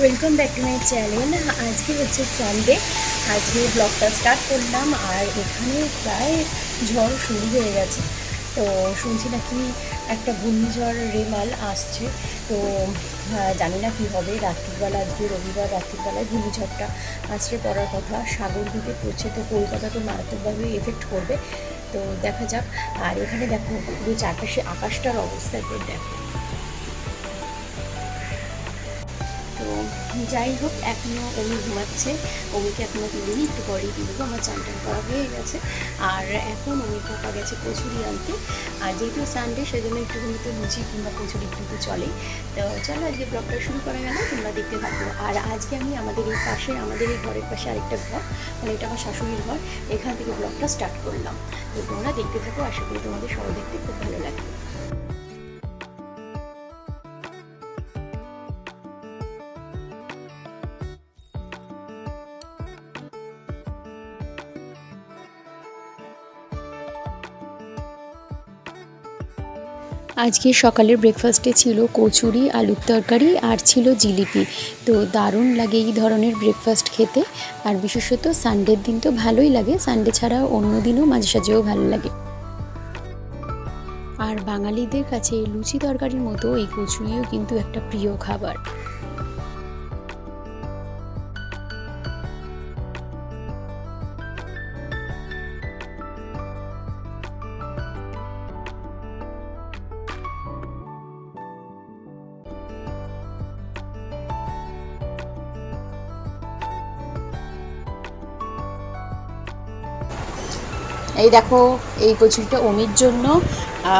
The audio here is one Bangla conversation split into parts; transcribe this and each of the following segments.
Welcome back to my channel. আজকে হচ্ছে সানডে আজকে ব্লগটা স্টার্ট করলাম আর এখানে প্রায় ঝড় শুরু হয়ে গেছে। তো শুনছি নাকি একটা ঘূর্ণিঝড় রেমাল আসছে। তো জানি না কী হবে। রাত্রিবেলা, আজকে রবিবার রাত্রিবেলায় ঘূর্ণিঝড়টা আসছে পড়ার কথা। সাগর দিকে পড়ছে তো কলকাতা তো মারাত্মকভাবে এফেক্ট করবে। তো দেখা যাক। আর এখানে দেখো পুরো চারপাশে আকাশটার অবস্থা একবার দেখো। যাই হোক এখনও ওমি ঘুমাচ্ছে। ওমিকে এখনও তুলিনি একটু পরেই তুলবো আমার চান টান করা হয়ে গেছে। আর এখন ওমি পাপা গেছে কচুরি আনতে। আর যেহেতু সানডে সেজন্য একটুখানি তো লুচি কিংবা কচুরি একটু চলে তো চলো আজকে ব্লগটা শুরু করা গেল, তোমরা দেখতে থাকো। আর আজকে আমি আমাদের এই পাশে, আমাদের এই ঘরের পাশে আরেকটা ঘর মানে এটা আমার শাশুড়ির ঘর, এখান থেকে ব্লগটা স্টার্ট করলাম। তো তোমরা দেখতে থাকো, আশা করি তোমাদের সবাই দেখতে খুব ভালো লাগবে। আজকে সকালের ব্রেকফাস্টে ছিল কচুরি, আলুর তরকারি আর ছিল জিলিপি। তো দারুণ লাগে এই ধরনের ব্রেকফাস্ট খেতে। আর বিশেষত সানডের দিন তো ভালোই লাগে। সানডে ছাড়া অন্য দিনও মাঝে সাঝেও ভালো লাগে। আর বাঙালিদের কাছে লুচি তরকারির মতো এই কচুরিও কিন্তু একটা প্রিয় খাবার। এই দেখো এই কচুরিটা অমির জন্য।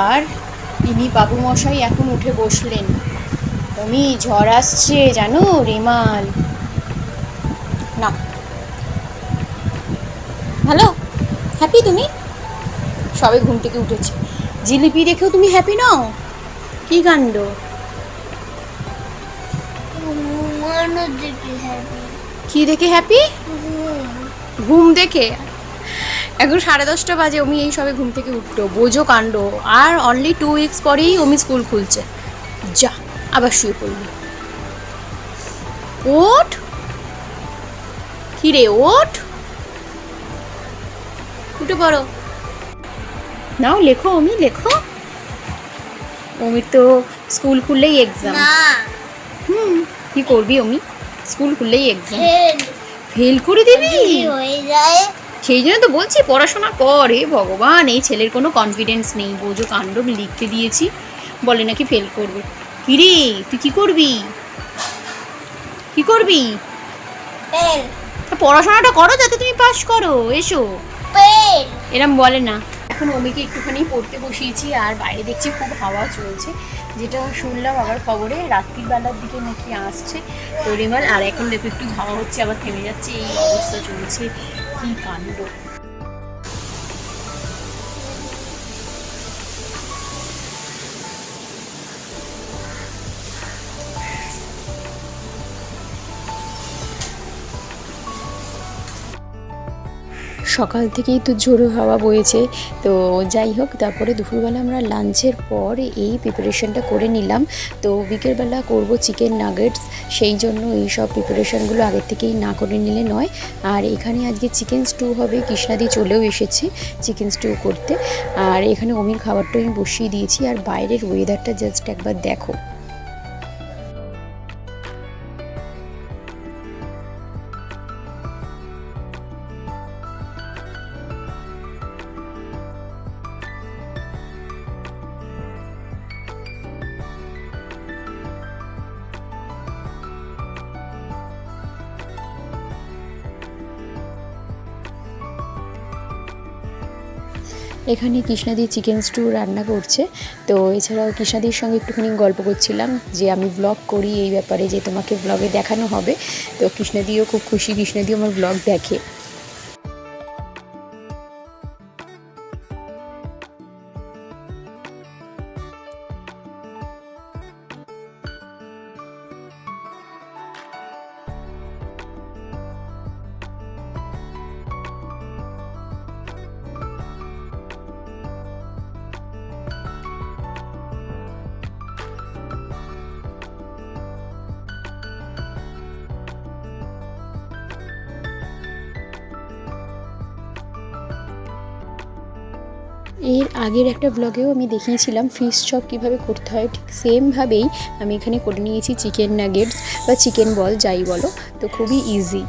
আর ইনি বাবু মশাই এখন উঠে বসলেন। অমি ঝড় আসছে জানো রেমাল। না ভালো? হ্যাপি তুমি? সবে ঘুম থেকে উঠেছে। জিলিপি দেখেও তুমি হ্যাপি নও? কি কাণ্ড? কি দেখে হ্যাপি ঘুম দেখে? এখন সাড়ে দশটা বাজে অমি এই সবে ঘুম থেকে উঠতো বোঝো কাণ্ড। আর অনলি টু উইকস পরেই অমি স্কুল খুলছে। যা আবার শুয়ে পড়ল। ওঠ! কি রে ওঠ! উঠে পড়ো। নাও লেখো অমি লেখো। অমির তো স্কুল খুললেই এক্সাম হুম কি করবি অমি? স্কুল খুললেই এক্সাম ফেল করে দিবি? হয়ে যায়। সেই জন্য তো বলছি পড়াশোনা করে ভগবান এই ছেলের কোনো কনফিডেন্স নেই। বোঝো কাণ্ড লিখতে দিয়েছি বলে নাকি ফেল করবে। কিরে তুই কি করবি? কি করবি? পড়াশোনাটা করো যাতে তুমি পাস করো এসো। এরম বলে না। এখন অমিকে একটুখানি পড়তে বসিয়েছি আর বাইরে দেখছি খুব হাওয়া চলছে। যেটা শুনলাম আবার খবরে রাত্রির বেলার দিকে নাকি আসছে। তো রেমাল আর এখন দেখো একটু হাওয়া হচ্ছে আবার থেমে যাচ্ছে এই অবস্থা চলছে। কি কাণ্ড সকাল থেকেই তো ঝোড়ো হাওয়া বয়েছে তো যাই হোক, তারপরে দুপুরবেলা আমরা লাঞ্চের পর এই প্রিপারেশনটা করে নিলাম। তো বিকেলবেলা করব চিকেন নাগেটস সেই জন্য এই সব প্রিপারেশনগুলো আগের থেকেই না করে নিলে নয়। আর এখানে আজকে চিকেন স্টু হবে, কৃষ্ণাদি চলেও এসেছে চিকেন স্টু করতে। আর এখানে অমির খাবারটা আমি বসিয়ে দিয়েছি। আর বাইরের ওয়েদারটা জাস্ট একবার দেখো। এখানে কৃষ্ণাদি চিকেন স্টু রান্না করছে। তো এছাড়াও কৃষ্ণাদির সঙ্গে একটুখানি গল্প করছিলাম যে আমি ব্লগ করি এই ব্যাপারে, যে তোমাকে ব্লগে দেখানো হবে। তো কৃষ্ণাদিও খুব খুশি, কৃষ্ণাদিও আমার ব্লগ দেখে। এর আগের একটা ব্লগেও আমি দেখিয়েছিলাম ফিশ চপ কীভাবে করতে হয়, ঠিক সেমভাবেই আমি এখানে করে নিয়েছি চিকেন নাগেটস বা চিকেন বল যাই বলো, তো খুবই ইজি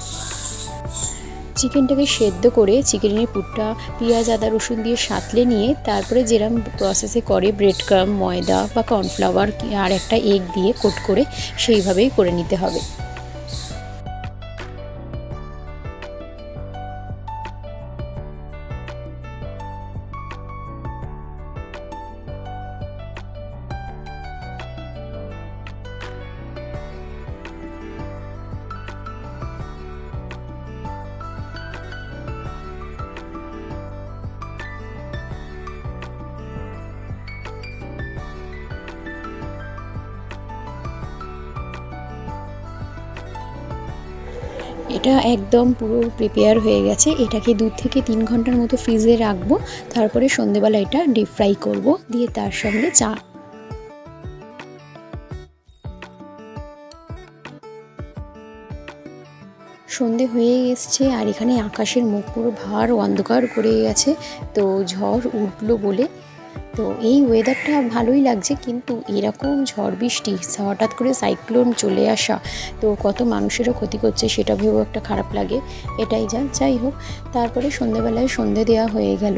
চিকেনটাকে সেদ্ধ করে চিকেনের পুরটা, পেঁয়াজ, আদা, রসুন দিয়ে সাঁতলে নিয়ে তারপরে যেরম প্রসেসে করে ব্রেড ক্রাম ময়দা বা কর্নফ্লাওয়ার আর একটা এগ দিয়ে কোট করে সেইভাবেই করে নিতে হবে। এটা একদম পুরো প্রিপেয়ার হয়ে গেছে। এটাকে দু থেকে তিন ঘণ্টার মতো ফ্রিজে রাখব। তারপরে সন্ধেবেলা এটা ডিপ ফ্রাই করব। দিয়ে তার সঙ্গে চা। সন্ধে হয়ে এসছে আর এখানে আকাশের মুখ পুরো ভার অন্ধকার করে গেছে। তো ঝড় উঠল বলে তো এই ওয়েদারটা ভালোই লাগছে, কিন্তু এরকম ঝড় বৃষ্টি, হঠাৎ করে সাইক্লোন চলে আসা, তো কত মানুষেরও ক্ষতি করছে সেটা ভেবেও একটা খারাপ লাগে। এটাই যা, যাই হোক, তারপরে সন্ধেবেলায় সন্ধে দেওয়া হয়ে গেল।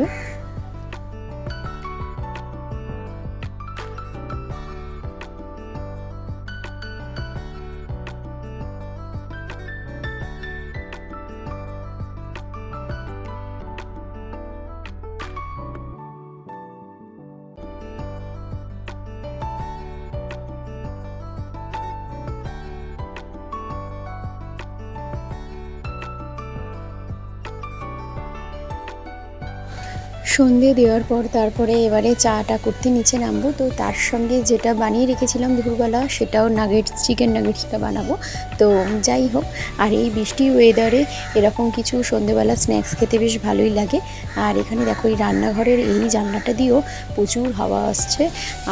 সন্ধে দেওয়ার পর তারপরে এবারে চাটা করতে নিচে নামবো। তো তার সঙ্গে যেটা বানিয়ে রেখেছিলাম দুপুরবেলা, সেটাও নাগেটস চিকেন নাগেটসটা বানাবো। তো যাই হোক, আর এই বৃষ্টি ওয়েদারে এরকম কিছু সন্ধেবেলা স্ন্যাক্স খেতে বেশ ভালোই লাগে। আর এখানে দেখো এই রান্নাঘরের এই জানলাটা দিয়েও প্রচুর হাওয়া আসছে।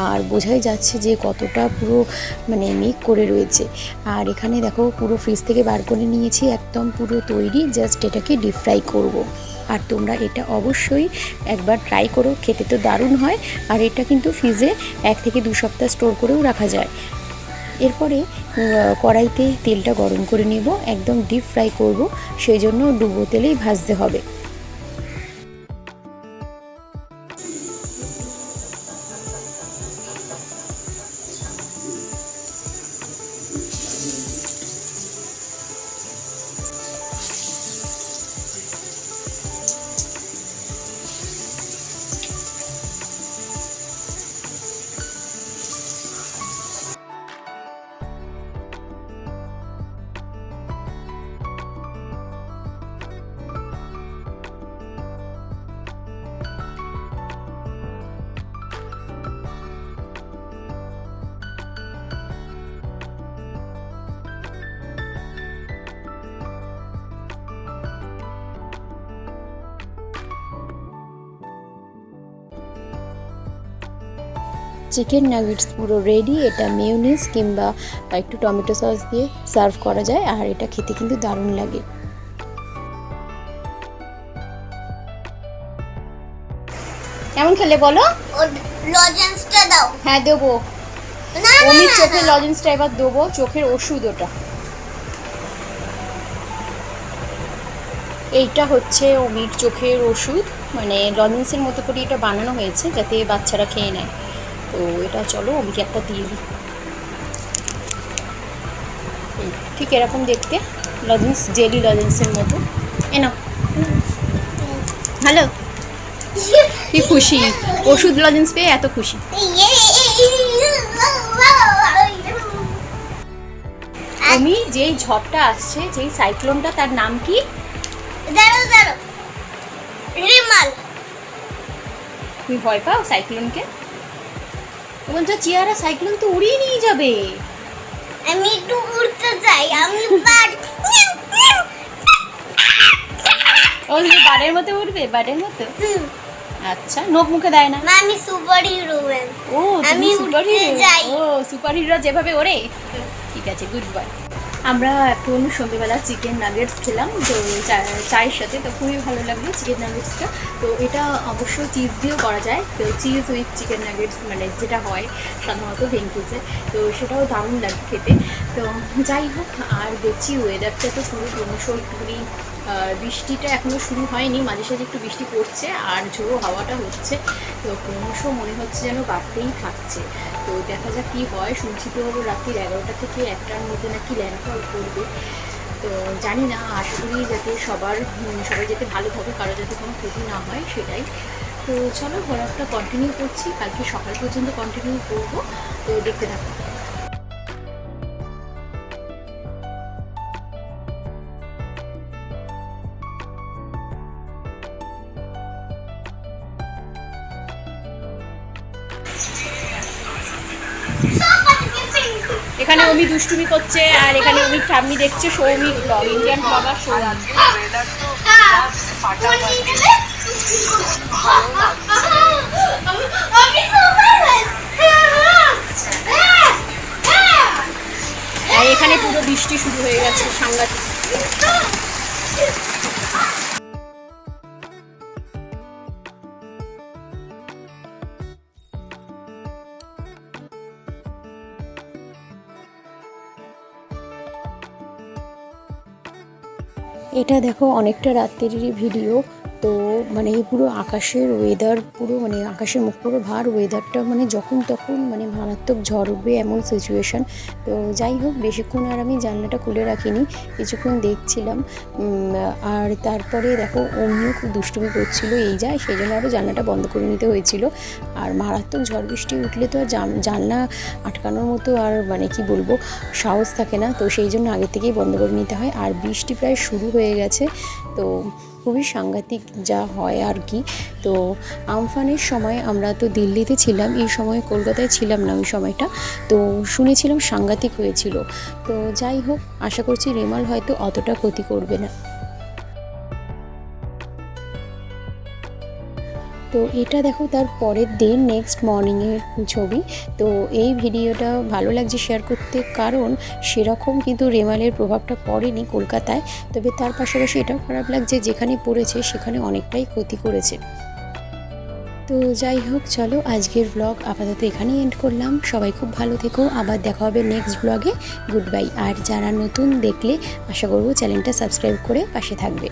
আর বোঝাই যাচ্ছে যে কতটা পুরো মানে মেঘ করে রয়েছে। আর এখানে দেখো পুরো ফ্রিজ থেকে বার করে নিয়েছি, একদম পুরো তৈরি। জাস্ট এটাকে ডিপ ফ্রাই করব। আর তোমরা এটা অবশ্যই একবার ট্রাই করো, খেতে তো দারুণ হয়। আর এটা কিন্তু ফ্রিজে এক থেকে দু সপ্তাহ স্টোর করেও রাখা যায়। এরপরে কড়াইতে তেলটা গরম করে নেব, একদম ডিপ ফ্রাই করব, সেই জন্য ডুবো তেলেই ভাজতে হবে। চিকেন নাগেটস পুরো রেডি এটা মেয়োনিজ কিংবা একটু টমেটো সস দিয়ে সার্ভ করা যায় আর এটা খেতে কিন্তু দারুণ লাগে। কেমন খেলে বলো? লজেন্সটা দাও। হ্যাঁ দেবো। অমির চোখের লজেন্সটা এবার দেবো চোখের ওষুধ ওটা। এইটা হচ্ছে অমির চোখের ওষুধ মানে লজেন্সের মতো করে এটা বানানো হয়েছে যাতে বাচ্চারা খেয়ে নেয়। তো এটা চলো অমিকে একটা দিয়ে দিই? ঠিক এরকম দেখতে লজেন্স জেলি লজেন্সের মতো। এনাও হ্যালো কি খুশি? ওষুধ লজেন্স পেয়ে এত খুশি। আমি যেই ঝড়টা আসছে যেই সাইক্লোনটা তার নাম কি? রিমাল। তুমি ভয় পাও সাইক্লোনকে বলছো চেয়ারা সাইক্লোন তো উড়িয়ে নিয়ে যাবে? আমি একটু উড়তে চাই আমি ও তুমি বারের মতো উঠবে বারের মতো? আচ্ছা নখ মুখে দেয় না? আমি সুপার হিরো ও আমি সুপার হিরো? যাই। ও সুপার হিরো যেভাবে ওরে ঠিক আছে গুড বাই আমরা এখন সন্ধ্যেবেলা চিকেন নাগেটস খেলাম, তো চায়ের সাথে, তো খুবই ভালো লাগল চিকেন নাগেটসটা তো এটা অবশ্য চিজ দিয়েও করা যায়, তো চিজ উইথ চিকেন নাগেটস মানে যেটা হয় সাধারণত ভেঙ্কিজে তো সেটাও দারুণ লাগে খেতে। তো যাই হোক, আর দেখছি ওয়েদারটা তো পুরো ক্রমশ একটুখানি বৃষ্টিটা এখনও শুরু হয়নি, মাঝে সাঝে একটু বৃষ্টি পড়ছে আর ঝোড়ো হাওয়াটা হচ্ছে। তো ক্রমশ মনে হচ্ছে যেন বাড়তেই থাকছে। তো দেখা যাক কী হয়। শুনছি তো রাত্রির এগারোটা থেকে একটার মধ্যে নাকি ল্যান্ডফল করবে। তো জানি না, আশা করি যাতে সবার সবাই যাতে ভালো থাকে, কারও যাতে কোনো ক্ষতি না হয়, সেটাই। তো চলো ঘোরাটা কন্টিনিউ করছি। কালকে সকাল পর্যন্ত কন্টিনিউ করব। তো দেখতে থাকো। এখানে অমি দুষ্টুমি করছে আর এখানে অমি ঠাম্মি দেখছে সৌমিক ব্লগ ইন্ডিয়ান ব্লগার আর এখানে পুরো বৃষ্টি শুরু হয়ে গেছে সাংঘাতিক। এটা দেখো অনেকটা রাত্রেরই ভিডিও। তো মানে এই পুরো আকাশের ওয়েদার পুরো মানে আকাশের মুখ পুরো ভার ওয়েদারটা মানে যখন তখন মানে মারাত্মক ঝড় উঠবে এমন সিচুয়েশান তো যাই হোক, বেশিক্ষণ আর আমি জানলাটা খুলে রাখিনি, কিছুক্ষণ দেখছিলাম। আর তারপরে দেখো, অমনিও খুব দুষ্টুমি করছিল এই যায় সেই জন্য আরও জানলাটা বন্ধ করে নিতে হয়েছিল। আর মারাত্মক ঝড় বৃষ্টি উঠলে তো আর জান- জানলা আটকানোর মতো আর মানে কি বলব, সাহস থাকে না। তো সেই জন্য আগে থেকেই বন্ধ করে নিতে হয়। আর বৃষ্টি প্রায় শুরু হয়ে গেছে। তো খুবই সাংঘাতিক যা হয় আর কি। তো আমফানের সময় আমরা তো দিল্লিতে ছিলাম, এই সময় কলকাতায় ছিলাম না ওই সময়টা। তো শুনেছিলাম সাংঘাতিক হয়েছিল। তো যাই হোক, আশা করছি রেমাল হয়তো অতটা ক্ষতি করবে না। তো এটা দেখো তার পরের দিন নেক্সট মর্নিংয়ের ছবি। তো এই ভিডিওটা ভালো লাগছে শেয়ার করতে কারণ সেরকম কিন্তু রেমালের প্রভাবটা পড়েনি কলকাতায়। তবে তার পাশাপাশি এটাও খারাপ লাগছে যেখানে পড়েছে সেখানে অনেকটাই ক্ষতি করেছে। তো যাই হোক, চলো আজকের ব্লগ আপাতত এখানেই এন্ড করলাম। সবাই খুব ভালো থেকো। আবার দেখা হবে নেক্সট ব্লগে গুড বাই আর যারা নতুন দেখলে, আশা করব চ্যানেলটা সাবস্ক্রাইব করে পাশে থাকবে।